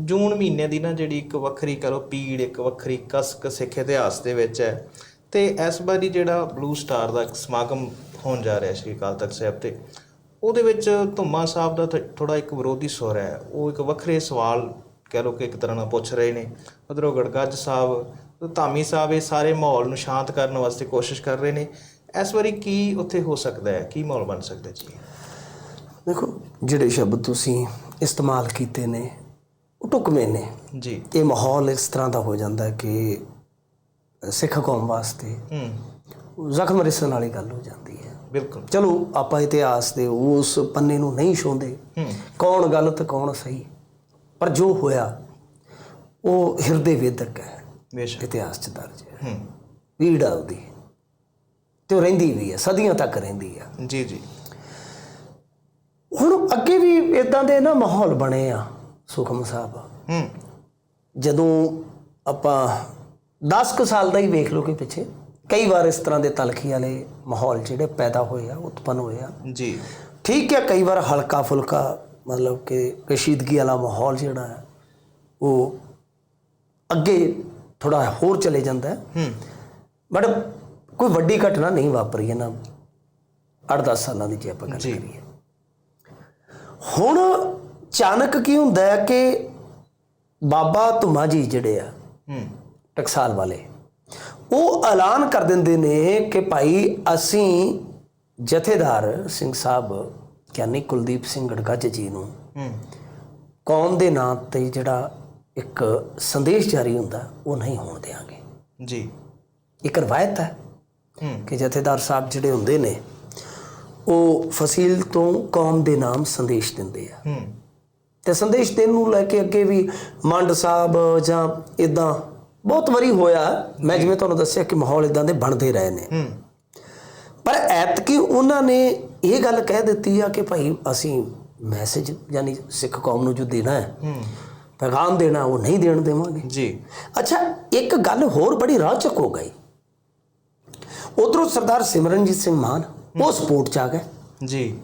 ਜੂਨ ਮਹੀਨੇ ਦੀ ਨਾ ਜਿਹੜੀ ਇੱਕ ਵੱਖਰੀ ਕਰੋ ਪੀੜ, ਇੱਕ ਵੱਖਰੀ ਕਸਕ ਸਿੱਖ ਇਤਿਹਾਸ ਦੇ ਵਿੱਚ ਹੈ। ਤੇ ਇਸ ਵਾਰੀ ਜਿਹੜਾ ਬਲੂ ਸਟਾਰ ਦਾ ਸਮਾਗਮ ਹੋਣ ਜਾ ਰਿਹਾ ਸ਼੍ਰੀ ਅਕਾਲ ਤਖਤ ਸਾਹਿਬ ਤੇ, ਉਹਦੇ ਵਿੱਚ ਧੁੰਮਾ ਸਾਹਿਬ ਦਾ ਥੋੜਾ ਇੱਕ ਵਿਰੋਧੀ ਸੁਰ ਹੈ। ਉਹ ਇੱਕ ਵੱਖਰੇ ਸਵਾਲ ਕਹਿ ਲੋ ਕਿ ਇੱਕ ਤਰ੍ਹਾਂ ਨਾਲ ਪੁੱਛ ਰਹੇ ਨੇ। ਉਧਰੋਂ ਗੜਗੱਜ ਸਾਹਿਬ, ਧਾਮੀ ਸਾਹਿਬ ਇਹ ਸਾਰੇ ਮਾਹੌਲ ਨੂੰ ਸ਼ਾਂਤ ਕਰਨ ਵਾਸਤੇ ਕੋਸ਼ਿਸ਼ ਕਰ ਰਹੇ ਨੇ। ਇਸ ਵਾਰੀ ਕੀ ਉੱਥੇ ਹੋ ਸਕਦਾ ਹੈ? ਕੀ ਮਾਹੌਲ ਬਣ ਸਕਦਾ ਜੀ? ਦੇਖੋ, ਜਿਹੜੇ ਸ਼ਬਦ ਤੁਸੀਂ ਇਸਤੇਮਾਲ ਕੀਤੇ ਨੇ ਉਹ ਢੁਕਵੇਂ ਨੇ। ਜੀ। ਇਹ ਮਾਹੌਲ ਇਸ ਤਰ੍ਹਾਂ ਦਾ ਹੋ ਜਾਂਦਾ ਹੈ ਕਿ ਸਿੱਖ ਕੌਮ ਵਾਸਤੇ ਹੂੰ। ਜ਼ਖਮ ਰਿਸਣ ਵਾਲੀ ਗੱਲ ਹੋ ਜਾਂਦੀ ਹੈ। ਬਿਲਕੁਲ। ਚਲੋ ਆਪਾਂ ਇਤਿਹਾਸ ਦੇ ਉਸ ਪੰਨੇ ਨੂੰ ਨਹੀਂ ਛੋਂਦੇ ਹੂੰ। ਕੌਣ ਗਲਤ ਕੌਣ ਸਹੀ। ਪਰ ਜੋ ਹੋਇਆ ਉਹ ਹਿਰਦੇ ਵੇਦਕ ਹੈ। ਬੇਸ਼ੱਕ। ਇਤਿਹਾਸ 'ਚ ਦਰਜ ਹੈ। ਹੂੰ। ਪੀੜ ਆ ਉਹਦੀ ਤੇ ਉਹ ਰਹਿੰਦੀ ਵੀ ਹੈ ਸਦੀਆਂ ਤੱਕ ਰਹਿੰਦੀ ਹੈ ਜੀ ਜੀ। ਹੁਣ ਅੱਗੇ ਵੀ ਇਦਾਂ ਦੇ ਨਾ ਮਾਹੌਲ ਬਣੇ ਆ। ਸੁਖਮ ਸਾਹਿਬ। ਹੂੰ। ਜਦੋਂ ਆਪਾਂ 10 ਕੁ ਸਾਲ ਦਾ ਹੀ ਵੇਖ ਲਓ ਕਿ ਪਿੱਛੇ ਕਈ ਵਾਰ ਇਸ ਤਰ੍ਹਾਂ ਦੇ ਤਲਖੀ ਵਾਲੇ ਮਾਹੌਲ ਜਿਹੜੇ ਪੈਦਾ ਹੋਏ ਆ ਉਤਪਨ ਹੋਏ ਆ। ਜੀ। ਠੀਕ ਹੈ ਕਈ ਵਾਰ ਹਲਕਾ ਫੁਲਕਾ ਮਤਲਬ ਕਿ ਕਸ਼ੀਦਗੀ ਵਾਲਾ ਮਾਹੌਲ ਜਿਹੜਾ ਹੈ ਉਹ ਅੱਗੇ ਥੋੜਾ ਹੋਰ ਚਲੇ ਜਾਂਦਾ ਹੈ। ਹੂੰ। ਬਟ ਕੋਈ ਵੱਡੀ ਘਟਨਾ ਨਹੀਂ ਵਾਪਰੀ ਇਹਨਾਂ 8-10 ਸਾਲਾਂ ਦੀ ਜੇ ਆਪਾਂ ਗੱਲ। ਕਰੀਏ। ਹੁਣ ਅਚਾਨਕ ਕੀ ਹੁੰਦਾ ਹੈ ਕਿ ਬਾਬਾ ਧੁਮਾ ਜੀ ਜਿਹੜੇ ਆ ਹੂੰ। ਟਕਸਾਲ ਵਾਲੇ ਉਹ ਐਲਾਨ ਕਰ ਦਿੰਦੇ ਨੇ ਕਿ ਭਾਈ ਅਸੀਂ ਜਥੇਦਾਰ ਸਿੰਘ ਸਾਹਿਬ ਗਿਆਨੀ ਕੁਲਦੀਪ ਸਿੰਘ ਗੜਗੱਜ ਜੀ ਨੂੰ ਹੂੰ। ਕੌਮ ਦੇ ਨਾਂ ਤੇ ਜਿਹੜਾ ਇੱਕ ਸੰਦੇਸ਼ ਜਾਰੀ ਹੁੰਦਾ ਉਹ ਨਹੀਂ ਹੋਣ ਦੇਵਾਂਗੇ ਜੀ। ਇੱਕ ਰਵਾਇਤ ਹੈ ਕਿ ਜਥੇਦਾਰ ਸਾਹਿਬ ਜਿਹੜੇ ਹੁੰਦੇ ਨੇ ਉਹ ਫਸੀਲ ਤੋਂ ਕੌਮ ਦੇ ਨਾਮ ਸੰਦੇਸ਼ ਦਿੰਦੇ ਆ। ਤੇ ਸੰਦੇਸ਼ ਦੇਣ ਨੂੰ ਲੈ ਕੇ ਅੱਗੇ ਵੀ ਮੰਡ ਸਾਹਿਬ ਜਾਂ ਇਦਾਂ ਬਹੁਤ ਵਾਰੀ ਹੋਇਆ। ਮੈਂ ਜਿਵੇਂ ਤੁਹਾਨੂੰ ਦੱਸਿਆ ਕਿ ਮਾਹੌਲ ਇਦਾਂ ਦੇ ਬਣਦੇ ਰਹੇ ਨੇ। ਪਰ ਐਤਕੀ ਉਹਨਾਂ ਨੇ ਇਹ ਗੱਲ ਕਹਿ ਦਿੱਤੀ ਆ ਕਿ ਭਾਈ ਅਸੀਂ ਮੈਸੇਜ ਯਾਨੀ ਸਿੱਖ ਕੌਮ ਨੂੰ ਜੋ ਦੇਣਾ ਹੈ ਹੂੰ। ਪੈਗਾਮ ਦੇਣਾ ਉਹ ਨਹੀਂ ਦੇਣ ਦੇਵਾਂਗੇ। ਜੀ। ਅੱਛਾ ਇੱਕ ਗੱਲ ਹੋਰ ਬੜੀ ਰਾਚਕ ਹੋ ਗਈ। ਉਧਰੋਂ ਸਰਦਾਰ ਸਿਮਰਨਜੀਤ ਸਿੰਘ ਮਾਨ ਉਹ ਸਪੋਰਟ ਚ ਆ ਗਏ। ਜੀ।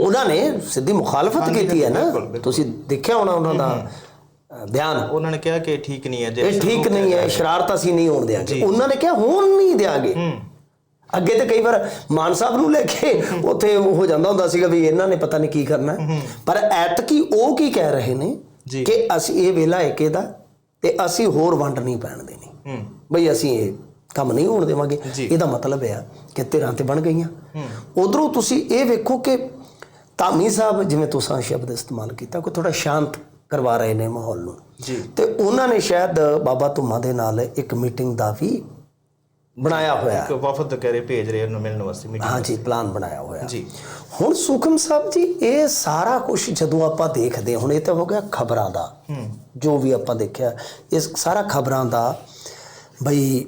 ਉਹਨਾਂ ਨੇ ਸਿੱਧੀ ਮੁਖਾਲਫਤ ਕੀਤੀ ਹੈ ਨਾ। ਤੁਸੀਂ ਦੇਖਿਆ ਹੋਣਾ ਉਹਨਾਂ ਦਾ ਬਿਆਨ? ਉਹਨਾਂ ਨੇ ਕਿਹਾ ਕਿ ਠੀਕ ਨਹੀਂ ਹੈ ਜੇ ਇਹ ਠੀਕ ਨਹੀਂ ਹੈ ਸ਼ਰਾਰਤ ਅਸੀਂ ਨਹੀਂ ਹੋਣ ਦੇਾਂਗੇ ਉਹਨਾਂ ਨੇ ਕਿਹਾ ਹੋਣ ਨਹੀਂ ਦੇਾਂਗੇ ਅੱਗੇ ਤੇ ਕਈ ਵਾਰ ਮਾਨ ਸਾਹਿਬ ਨੂੰ ਲੈ ਕੇ ਉੱਥੇ ਹੋ ਜਾਂਦਾ ਹੁੰਦਾ ਸੀਗਾ ਵੀ ਇਹਨਾਂ ਨੇ ਪਤਾ ਨਹੀਂ ਕੀ ਕਰਨਾ। ਪਰ ਐਤਕੀ ਉਹ ਕੀ ਕਹਿ ਰਹੇ ਨੇ। ਕਿ ਅਸੀਂ ਇਹ ਵੇਲਾ ਏਕੇ ਦਾ ਤੇ ਅਸੀਂ ਹੋਰ ਵੰਡ ਨਹੀਂ ਪੈਣ ਦੇਣੀ। ਬਈ ਅਸੀਂ ਇਹ ਕੰਮ ਨਹੀਂ ਹੋਣ ਦੇਵਾਂਗੇ। ਇਹਦਾ ਮਤਲਬ ਹੈ ਕਿ ਧਿਰਾਂ ਤੇ ਬਣ ਗਈਆਂ। ਉਧਰੋਂ ਤੁਸੀਂ ਇਹ ਵੇਖੋ ਕਿ ਧਾਮੀ ਸਾਹਿਬ ਜਿਵੇਂ ਤੁਸੀਂ ਸ਼ਬਦ ਇਸਤੇਮਾਲ ਕੀਤਾ ਕੋਈ ਥੋੜਾ ਸ਼ਾਂਤ ਕਰਵਾ ਰਹੇ ਨੇ ਮਾਹੌਲ ਨੂੰ। ਜੀ। ਤੇ ਉਹਨਾਂ ਨੇ ਸ਼ਾਇਦ ਬਾਬਾ ਧੁੰਮਾ ਦੇ ਨਾਲ ਇੱਕ ਮੀਟਿੰਗ ਦਾ ਵੀ ਬਣਾਇਆ ਹੋਇਆ। ਇੱਕ ਵਫਦ ਕਰੇ ਭੇਜ ਰਹੇ ਉਹਨੂੰ ਮਿਲਣ ਵਾਸਤੇ ਮੀਟਿੰਗ ਹਾਂਜੀ ਪਲਾਨ ਬਣਾਇਆ ਹੋਇਆ। ਜੀ। ਹੁਣ ਸੁਖਮ ਸਾਹਿਬ ਜੀ ਇਹ ਸਾਰਾ ਕੁਝ ਜਦੋਂ ਆਪਾਂ ਦੇਖਦੇ ਹਾਂ, ਹੁਣ ਇਹ ਤਾਂ ਹੋ ਗਿਆ ਖਬਰਾਂ ਦਾ। ਹੂੰ। ਜੋ ਵੀ ਆਪਾਂ ਦੇਖਿਆ ਇਸ ਸਾਰਾ ਖਬਰਾਂ ਦਾ ਬਈ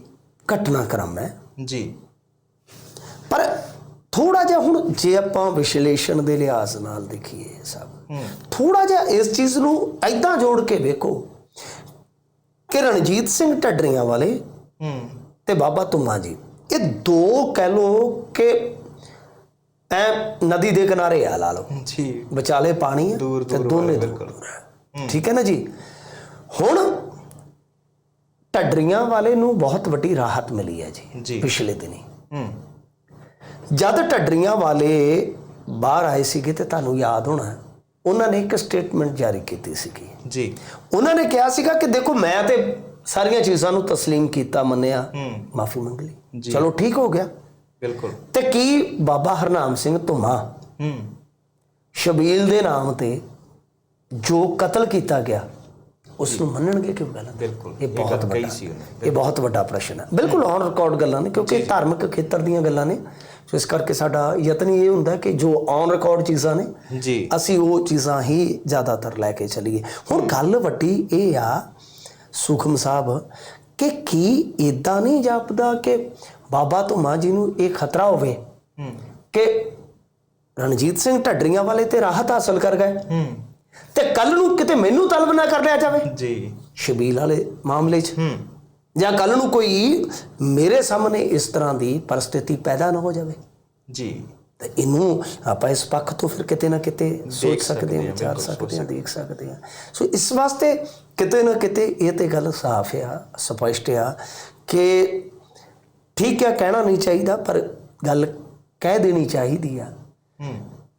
ਘਟਨਾਕ੍ਰਮ ਹੈ। ਜੀ। ਥੋੜਾ ਜਿਹਾ ਹੁਣ ਜੇ ਆਪਾਂ ਵਿਸ਼ਲੇਸ਼ਣ ਦੇ ਲਿਹਾਜ਼ ਨਾਲ ਦੇਖੀਏ ਸਭ ਥੋੜਾ ਜਿਹਾ ਇਸ ਚੀਜ਼ ਨੂੰ ਐਦਾਂ ਜੋੜ ਕੇ ਵੇਖੋ ਕਿ ਰਣਜੀਤ ਸਿੰਘ ਢੱਡਰੀਆਂ ਵਾਲੇ ਤੇ ਬਾਬਾ ਧੁੰਮਾ ਜੀ ਇਹ ਦੋ ਕਹਿ ਲੋ ਕਿ ਐ ਨਦੀ ਦੇ ਕਿਨਾਰੇ ਆ ਲਾ ਲਓ। ਜੀ ਵਿਚਾਲੇ ਪਾਣੀ ਹੈ ਤੇ ਦੋਨੇ ਹੈ। ਠੀਕ ਹੈ ਨਾ ਜੀ? ਹੁਣ ਢੱਡਰੀਆਂ ਵਾਲੇ ਨੂੰ ਬਹੁਤ ਵੱਡੀ ਰਾਹਤ ਮਿਲੀ ਹੈ ਜੀ ਪਿਛਲੇ ਦਿਨੀ। ਜਦ ਢੱਡਰੀਆਂ ਵਾਲੇ ਬਾਹਰ ਆਏ ਸੀਗੇ ਤੇ ਤੁਹਾਨੂੰ ਯਾਦ ਹੋਣਾ ਉਹਨਾਂ ਨੇ ਇੱਕ ਸਟੇਟਮੈਂਟ ਜਾਰੀ ਕੀਤੀ ਸੀਗੀ ਜੀ ਉਹਨਾਂ ਨੇ ਕਿਹਾ ਸੀਗਾ ਕਿ ਦੇਖੋ ਮੈਂ ਤੇ ਸਾਰੀਆਂ ਚੀਜ਼ਾਂ ਨੂੰ تسلیم ਕੀਤਾ ਮੰਨਿਆ ਹੂੰ ਮਾਫੀ ਮੰਗ ਲਈ ਜੀ। ਚਲੋ ਠੀਕ ਹੋ ਗਿਆ ਬਿਲਕੁਲ ਤੇ ਕੀ ਬਾਬਾ ਹਰਨਾਮ ਸਿੰਘ ਧੁਮਾ ਹੂੰ ਸ਼ਬੀਲ ਦੇ ਨਾਮ ਤੇ ਜੋ ਕਤਲ ਕੀਤਾ ਗਿਆ ਉਸ ਨੂੰ ਮੰਨਣਗੇ ਕਿਉਂ ਗਲਤ ਬਿਲਕੁਲ ਇਹ ਬਹੁਤ ਗੱਲ ਕਹੀ ਵੱਡਾ ਸੀ ਉਹਨੇ ਇਹ ਬਹੁਤ ਵੱਡਾ ਪ੍ਰਸ਼ਨ ਹੈ ਬਿਲਕੁਲ ਔਨ ਰਿਕਾਰਡ ਗੱਲਾਂ ਨੇ ਕਿਉਂਕਿ ਧਾਰਮਿਕ ਖੇਤਰ ਦੀਆਂ ਗੱਲਾਂ ਨੇ ਸੋ ਇਸ ਕਰਕੇ ਸਾਡਾ ਯਤਨ ਇਹ ਹੁੰਦਾ ਕਿ ਜੋ ਔਨ ਰਿਕਾਰਡ ਚੀਜ਼ਾਂ ਨੇ ਜੀ। ਅਸੀਂ ਉਹ ਚੀਜ਼ਾਂ ਹੀ ਜ਼ਿਆਦਾਤਰ ਲੈ ਕੇ ਚੱਲੀਏ। ਹੁਣ ਗੱਲ ਵੱਡੀ ਇਹ ਆ ਸੁਖਮ ਸਾਹਿਬ ਕਿ ਕੀ ਇਦਾਂ ਨਹੀਂ ਜਾਪਦਾ ਕਿ ਬਾਬਾ ਧੁਮਾ ਜੀ ਨੂੰ ਇਹ ਖਤਰਾ ਹੋਵੇ ਹੂੰ। ਕਿ ਰਣਜੀਤ ਸਿੰਘ ਢੱਡਰੀਆਂ ਵਾਲੇ ਤੇ ਰਾਹਤ ਹਾਸਲ ਕਰ ਗਏ? ਹੂੰ। ਤੇ ਕੱਲ ਨੂੰ ਕਿਤੇ ਮੈਨੂੰ ਤਲਬ ਨਾ ਕਰ ਲਿਆ ਜਾਵੇ? ਜੀ। ਸ਼ਬੀਲ ਵਾਲੇ ਮਾਮਲੇ 'ਚ। ਹੂੰ। ਜਾਂ ਕੱਲ ਨੂੰ ਕੋਈ ਮੇਰੇ ਸਾਹਮਣੇ ਇਸ ਤਰ੍ਹਾਂ ਦੀ ਪਰਿਸਥਿਤੀ ਪੈਦਾ ਨਾ ਹੋ ਜਾਵੇ। ਜੀ। ਤੇ ਇਹਨੂੰ ਆਪਾਂ ਇਸ ਪੱਖ ਤੋਂ ਫਿਰ ਕਿਤੇ ਨਾ ਕਿਤੇ ਸੋਚ ਸਕਦੇ ਹਾਂ ਵਿਚਾਰ ਸਕਦੇ ਹਾਂ ਦੇਖ ਸਕਦੇ ਹਾਂ। ਸੋ ਇਸ ਵਾਸਤੇ ਕਿਤੇ ਨਾ ਕਿਤੇ ਇਹ ਤੇ ਗੱਲ ਸਾਫ਼ ਆ ਸਪਸ਼ਟ ਆ ਕਿ ਠੀਕ ਹੈ ਕਹਿਣਾ ਨਹੀਂ ਚਾਹੀਦਾ ਪਰ ਗੱਲ ਕਹਿ ਦੇਣੀ ਚਾਹੀਦੀ ਆ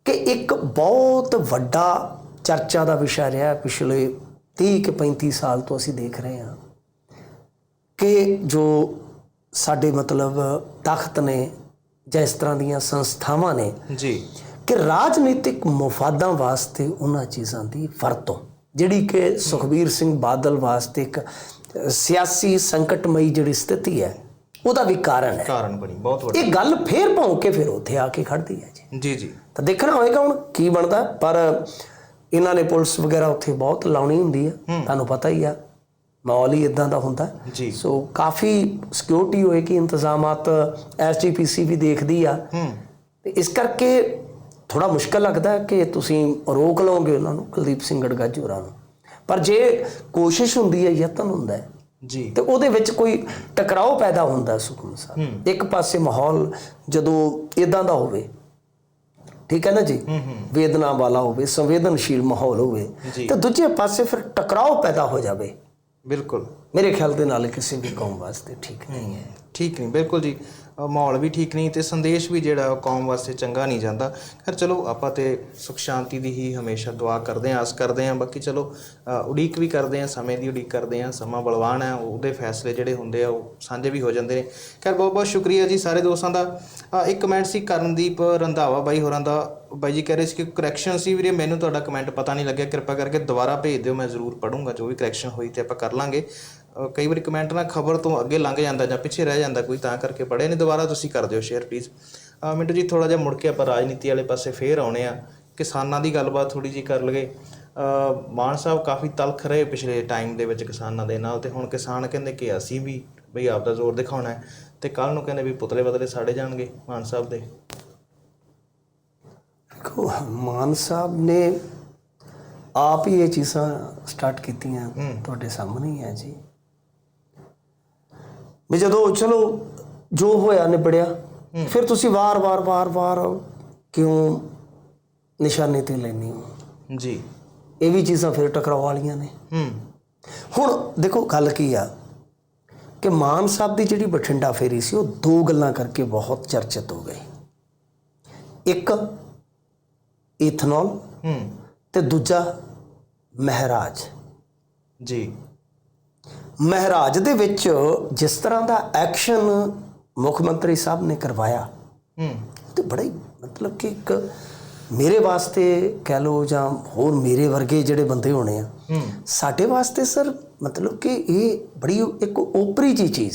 ਕਿ ਇੱਕ ਬਹੁਤ ਵੱਡਾ ਚਰਚਾ ਦਾ ਵਿਸ਼ਾ ਰਿਹਾ ਪਿਛਲੇ 30 ਕਿ 35 ਸਾਲ ਤੋਂ ਅਸੀਂ ਦੇਖ ਰਹੇ ਹਾਂ। ਕਿ ਜੋ ਸਾਡੇ ਮਤਲਬ ਤਖਤ ਨੇ ਜਾਂ ਇਸ ਤਰ੍ਹਾਂ ਦੀਆਂ ਸੰਸਥਾਵਾਂ ਨੇ ਜੀ। ਕਿ ਰਾਜਨੀਤਿਕ ਮਫਾਦਾਂ ਵਾਸਤੇ ਉਹਨਾਂ ਚੀਜ਼ਾਂ ਦੀ ਵਰਤੋਂ ਜਿਹੜੀ ਕਿ ਸੁਖਬੀਰ ਸਿੰਘ ਬਾਦਲ ਵਾਸਤੇ ਇੱਕ ਸਿਆਸੀ ਸੰਕਟਮਈ ਜਿਹੜੀ ਸਥਿਤੀ ਹੈ ਉਹਦਾ ਵੀ ਕਾਰਨ ਹੈ। ਕਾਰਨ ਬਣੀ ਬਹੁਤ ਵੱਡਾ। ਇਹ ਗੱਲ ਫੇਰ ਭੌਂਕ ਕੇ ਫਿਰ ਉੱਥੇ ਆ ਕੇ ਖੜਦੀ ਹੈ ਜੀ। ਜੀ ਜੀ। ਤਾਂ ਦੇਖਣਾ ਹੋਏਗਾ ਹੁਣ ਕੀ ਬਣਦਾ ਪਰ ਇਹਨਾਂ ਨੇ ਪੁਲਿਸ ਵਗੈਰਾ ਉੱਥੇ ਬਹੁਤ ਲਾਉਣੀ ਹੁੰਦੀ ਹੈ। ਤੁਹਾਨੂੰ ਪਤਾ ਹੀ ਆ। ਮਾਹੌਲ ਹੀ ਇਦਾਂ ਦਾ ਹੁੰਦਾ। ਸੋ ਕਾਫੀ ਸਿਕਿਉਰਿਟੀ ਹੋਏਗੀ ਇੰਤਜ਼ਾਮਾਤ ਐਸਜੀਪੀਸੀ ਵੀ ਦੇਖਦੀ ਆ। ਤੇ ਇਸ ਕਰਕੇ ਥੋੜਾ ਮੁਸ਼ਕਲ ਲੱਗਦਾ ਕਿ ਤੁਸੀਂ ਰੋਕ ਲਓਗੇ ਉਹਨਾਂ ਨੂੰ ਕੁਲਦੀਪ ਸਿੰਘ ਗੜਗਾਜ ਹੋਰਾਂ ਨੂੰ। ਪਰ ਜੇ ਕੋਸ਼ਿਸ਼ ਹੁੰਦੀ ਹੈ ਯਤਨ ਹੁੰਦਾ ਹੈ ਜੀ। ਤੇ ਉਹਦੇ ਵਿੱਚ ਕੋਈ ਟਕਰਾਓ ਪੈਦਾ ਹੁੰਦਾ ਸੁਖਮ ਸਾਹਿਬ। ਇੱਕ ਪਾਸੇ ਮਾਹੌਲ ਜਦੋਂ ਇਦਾਂ ਦਾ ਹੋਵੇ ਠੀਕ ਹੈ ਨਾ ਜੀ? ਵੇਦਨਾ ਵਾਲਾ ਹੋਵੇ ਸੰਵੇਦਨਸ਼ੀਲ ਮਾਹੌਲ ਹੋਵੇ। ਤੇ ਦੂਜੇ ਪਾਸੇ ਫਿਰ ਟਕਰਾਓ ਪੈਦਾ ਹੋ ਜਾਵੇ। ਬਿਲਕੁਲ। ਮੇਰੇ ਖਿਆਲ ਦੇ ਨਾਲ ਕਿਸੇ ਵੀ ਕੌਮ ਵਾਸਤੇ ਠੀਕ ਨਹੀਂ ਹੈ। ਠੀਕ ਨਹੀਂ ਬਿਲਕੁਲ ਜੀ। ਮਾਹੌਲ ਵੀ ਠੀਕ ਨਹੀਂ ਤੇ ਸੰਦੇਸ਼ ਵੀ ਜਿਹੜਾ ਉਹ ਕੌਮ ਵਾਸਤੇ ਚੰਗਾ ਨਹੀਂ ਜਾਂਦਾ। ਖੈਰ ਚਲੋ ਆਪਾਂ ਤੇ ਸੁਖ ਸ਼ਾਂਤੀ ਦੀ ਹੀ ਹਮੇਸ਼ਾ ਦੁਆ ਕਰਦੇ ਆਂ ਆਸ ਕਰਦੇ ਆਂ ਬਾਕੀ ਚਲੋ ਉਡੀਕ ਵੀ ਕਰਦੇ ਆਂ ਸਮੇਂ ਦੀ ਉਡੀਕ ਕਰਦੇ ਆਂ ਸਮਾਂ ਬਲਵਾਨ ਹੈ ਉਹਦੇ ਫੈਸਲੇ ਜਿਹੜੇ ਹੁੰਦੇ ਆ ਉਹ ਸਾਂਝੇ ਵੀ ਹੋ ਜਾਂਦੇ ਨੇ। ਖੈਰ ਬਹੁਤ ਬਹੁਤ ਸ਼ੁਕਰੀਆ ਜੀ ਸਾਰੇ ਦੋਸਤਾਂ ਦਾ। ਅ, ਇੱਕ ਕਮੈਂਟ ਸੀ ਕਰਨਦੀਪ ਰੰਧਾਵਾ ਬਾਈ ਹੋਰਾਂ ਦਾ। ਬਾਈ ਜੀ ਕਹਿ ਰਹੇ ਸੀ ਕਿ ਕਰੈਕਸ਼ਨ ਸੀ ਵੀਰੇ ਮੈਨੂੰ ਤੁਹਾਡਾ ਕਮੈਂਟ ਪਤਾ ਨਹੀਂ ਲੱਗਿਆ। ਕਿਰਪਾ ਕਰਕੇ ਦੁਬਾਰਾ ਭੇਜ ਦਿਓ ਮੈਂ ਜ਼ਰੂਰ ਪੜੂੰਗਾ ਜੋ ਵੀ ਕਰੈਕਸ਼ਨ ਹੋਈ ਤੇ ਆਪਾਂ ਕਰ ਲਾਂਗੇ। ਕਈ ਵਾਰੀ ਕਮੈਂਟ ਨਾ ਖਬਰ ਤੋਂ ਅੱਗੇ ਲੰਘ ਜਾਂਦਾ ਜਾਂ ਪਿੱਛੇ ਰਹਿ ਜਾਂਦਾ ਕੋਈ ਤਾਂ ਕਰਕੇ ਪੜ੍ਹੇ ਨਹੀਂ ਦੁਬਾਰਾ ਤੁਸੀਂ ਕਰ ਦਿਓ ਸ਼ੇਅਰ ਪਲੀਜ਼ ਮਿੰਟੂ ਜੀ ਥੋੜਾ ਜਿਹਾ ਮੁੜ ਕੇ ਆਪਾਂ ਰਾਜਨੀਤੀ ਵਾਲੇ ਪਾਸੇ ਫੇਰ ਆਉਣੇ ਆ। ਕਿਸਾਨਾਂ ਦੀ ਗੱਲਬਾਤ ਥੋੜੀ ਜੀ ਕਰ ਲਗੇ ਮਾਨ ਸਾਹਿਬ ਕਾਫੀ ਤਲਖ ਰਹੇ ਪਿਛਲੇ ਟਾਈਮ ਦੇ ਵਿੱਚ ਕਿਸਾਨਾਂ ਦੇ ਨਾਲ ਤੇ ਹੁਣ ਕਿਸਾਨ ਕਹਿੰਦੇ ਕਿ ਅਸੀਂ ਵੀ ਬਈ ਆਪਦਾ ਜ਼ੋਰ ਦਿਖਾਉਣਾ ਹੈ ਤੇ ਕੱਲ ਨੂੰ ਕਹਿੰਦੇ ਵੀ ਪੁਤਲੇ ਬਦਲੇ ਸਾੜੇ ਜਾਣਗੇ ਮਾਨ ਸਾਹਿਬ ਦੇ। ਦੇਖੋ ਮਾਨ ਸਾਹਿਬ ਨੇ ਆਪ ਹੀ ਇਹ ਚੀਜ਼ਾਂ ਸਟਾਰਟ ਕੀਤੀਆਂ ਤੁਹਾਡੇ ਸਾਹਮਣੇ ਹੀ ਹੈ ਜੀ। ਵੀ ਜਦੋਂ ਚਲੋ ਜੋ ਹੋਇਆ ਨਿਬੜਿਆ ਫਿਰ ਤੁਸੀਂ ਵਾਰ-ਵਾਰ ਵਾਰ-ਵਾਰ ਕਿਉਂ ਨਿਸ਼ਾਨੇ ਤੇ ਲੈਣੀ ਹੋ? ਜੀ। ਇਹ ਵੀ ਚੀਜ਼ਾਂ ਫਿਰ ਟਕਰਾਅ ਵਾਲੀਆਂ ਨੇ। ਹੂੰ। ਹੁਣ ਦੇਖੋ ਗੱਲ ਕੀ ਆ ਕਿ ਮਾਨ ਸਾਹਿਬ ਦੀ ਜਿਹੜੀ ਬਠਿੰਡਾ ਫੇਰੀ ਸੀ ਉਹ ਦੋ ਗੱਲਾਂ ਕਰਕੇ ਬਹੁਤ ਚਰਚਿਤ ਹੋ ਗਈ। ਇੱਕ ਇਥਨੋਲ ਹੂੰ। ਤੇ ਦੂਜਾ ਮਹਾਰਾਜ। ਜੀ। ਮਹਾਰਾਜ ਦੇ ਵਿੱਚ ਜਿਸ ਤਰ੍ਹਾਂ ਦਾ ਐਕਸ਼ਨ ਮੁੱਖ ਮੰਤਰੀ ਸਾਹਿਬ ਨੇ ਕਰਵਾਇਆ ਹੂੰ। ਤੇ ਬੜਾ ਹੀ ਮਤਲਬ ਕਿ ਇੱਕ ਮੇਰੇ ਵਾਸਤੇ ਕਹਿ ਲਓ ਜਾਂ ਹੋਰ ਮੇਰੇ ਵਰਗੇ ਜਿਹੜੇ ਬੰਦੇ ਹੋਣੇ ਆ ਸਾਡੇ ਵਾਸਤੇ ਸਰ ਮਤਲਬ ਕਿ ਇਹ ਬੜੀ ਇੱਕ ਓਪਰੀ ਜੀ ਚੀਜ਼